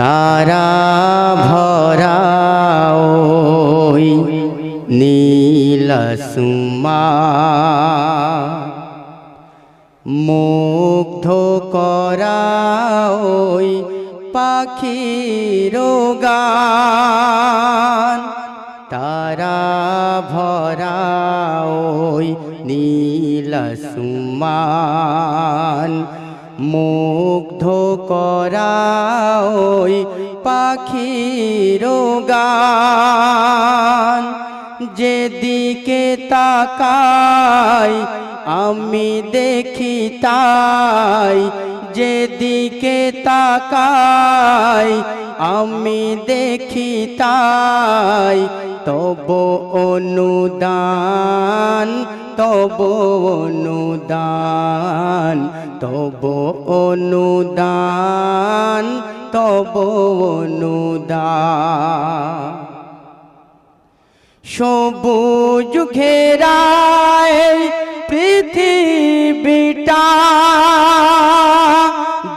তারা ভরা ওই নীলসুমা মুগ্ধ করা ওই পাখির গান। তারা ভরা ওই নীলসুমান মুগ্ধ করা ওই পাখির গান। যেদিকে তাকাই, আমি দেখি তাই। যেদিকে তাকাই, আমি দেখি তাই। তব অনুদান তব অনুদান। তব অনুদান তব অনুদান। সবুজ ঘেরায় পৃথিবীটা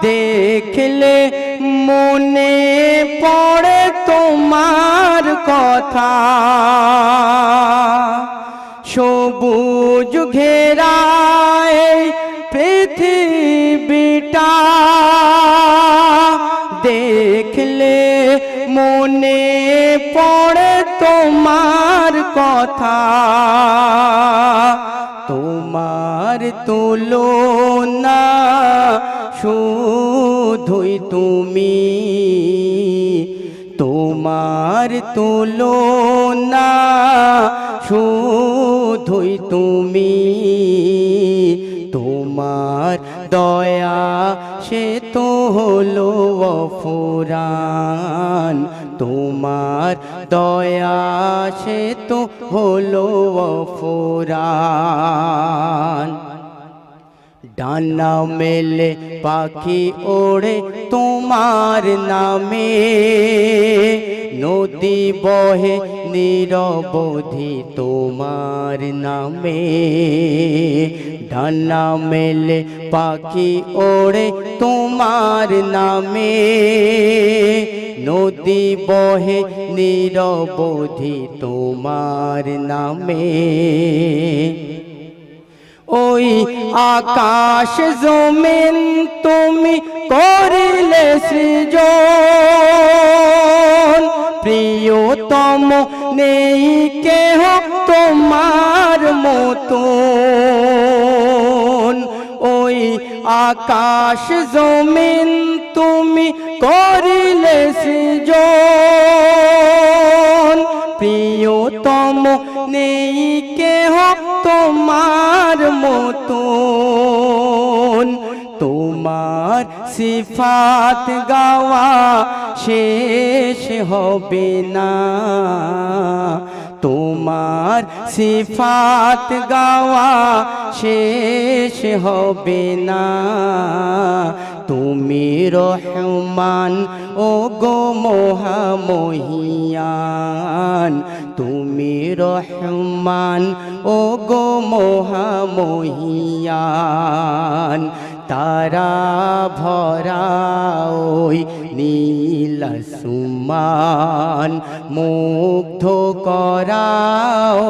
দেখলে মনে পড়ে তোমার কথা। কথা। তোমার তুলনা শুধুই তুমি। তোমার তুলো না শুধুই তুমি। তোমার দয়া, সে তো হলো ফুরান তোমার দয়া, সে তো হলো ফুরান ডানা মেলে পাখি ওড়ে তোমার নামে। নদী বহে নিরবধি তোমার নামে। ডানা মেলে পাখি ওড়ে তোমার নামে। নদী বহে নিরবধি তোমার নামে। ওই আকাশ জমিন তুমি করিলে সৃজন। প্রিয়তম নেই কেহ তোমার মতন ওই আকাশ জমিন তুমি করিলে প্রিয়তম নেই কেহ তোমার মতন। তোমার সিফাত গাওয়া শেষ হবে না। তোমার সিফাত গাওয়া শেষ হবে না। তুমি রহমান ও গো মহামহিয়ান। তুমি রহমান ও গো মহামহিয়ান। তারা ভরা ওই নীলসুমান মুগ্ধ করা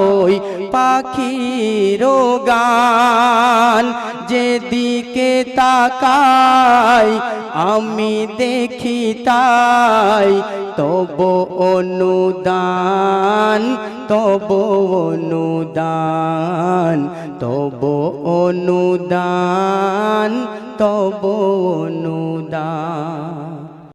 ওই পাখির গান। যেদিকে তাকাই আমি দেখি তাই। তব অনুদান তব অনুদান তব অনুদান তব অনু